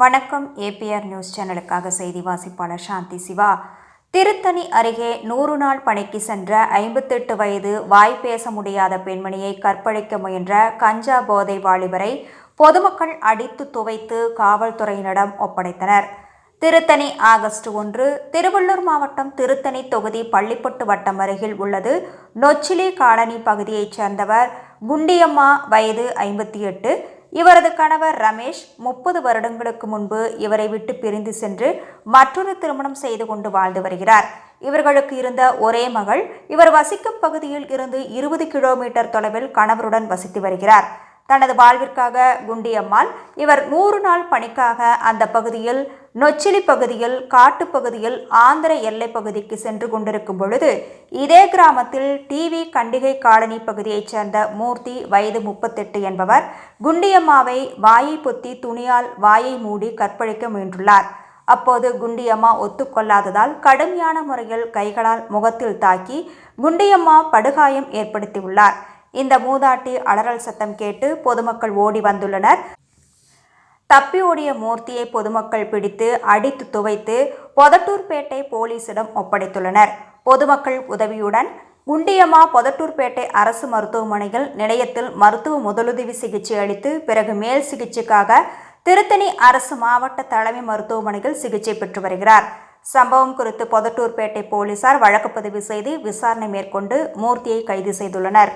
வணக்கம் APR news சேனலுக்காக செய்தி வாசிப்பாளர் சாந்தி சிவா. திருத்தணி அருகே நூறு நாள் பணிக்கு சென்ற ஐம்பத்தெட்டு வயது வாய் பேச முடியாத பெண்மணியை கற்பழிக்க முயன்ற கஞ்சா போதை வாலிபரை பொதுமக்கள் அடித்து துவைத்து காவல்துறையினரிடம் ஒப்படைத்தனர். திருத்தணி ஆகஸ்ட் ஒன்று திருவள்ளூர் மாவட்டம் திருத்தணி தொகுதி பள்ளிப்பட்டு வட்டம் அருகில் உள்ளது. நொச்சிலி காலனி பகுதியைச் சேர்ந்தவர் குண்டியம்மா வயது ஐம்பத்தி எட்டு. இவரது கணவர் ரமேஷ் முப்பது வருடங்களுக்கு முன்பு இவரை விட்டு பிரிந்து சென்று மற்றொரு திருமணம் செய்து கொண்டு வாழ்ந்து வருகிறார். இவர்களுக்கு இருந்த ஒரே மகள் இவர் வசிக்கும் பகுதியில் இருந்து இருபது கிலோமீட்டர் தொலைவில் கணவருடன் வசித்து வருகிறார். தனது வாழ்விற்காக குண்டியம்மாள். இவர் நூறு நாள் பணிக்காக அந்த பகுதியில் நொச்சிலி பகுதியில் காட்டுப்பகுதியில் ஆந்திர எல்லை பகுதிக்கு சென்று கொண்டிருக்கும் பொழுது இதே கிராமத்தில் டிவி கண்டிகை காலனி பகுதியைச் சேர்ந்த மூர்த்தி வயது முப்பத்தெட்டு என்பவர் குண்டியம்மாவை வாயை பொத்தி துணியால் வாயை மூடி கற்பழிக்க முயன்றுள்ளார். அப்போது குண்டியம்மா ஒத்துக்கொள்ளாததால் கடுமையான முறையில் கைகளால் முகத்தில் தாக்கி குண்டியம்மா படுகாயம் ஏற்படுத்தியுள்ளார். இந்த மூதாட்டி அலறல் சத்தம் கேட்டு பொதுமக்கள் ஓடி வந்துள்ளனர். தப்பி ஓடிய மூர்த்தியை பொதுமக்கள் பிடித்து அடித்து துவைத்து பொதட்டூர்பேட்டை போலீசிடம் ஒப்படைத்துள்ளனர். பொதுமக்கள் உதவியுடன் குண்டியம்மா பொதட்டூர்பேட்டை அரசு மருத்துவமனையில் நிலையத்தில் மருத்துவ முதலுதவி சிகிச்சை அளித்து பிறகு மேல் சிகிச்சைக்காக திருத்தணி அரசு மாவட்ட தலைமை மருத்துவமனையில் சிகிச்சை பெற்று வருகிறார். சம்பவம் குறித்து பொதட்டூர்பேட்டை போலீசார் வழக்கு பதிவு செய்து விசாரணை மேற்கொண்டு மூர்த்தியை கைது செய்துள்ளனர்.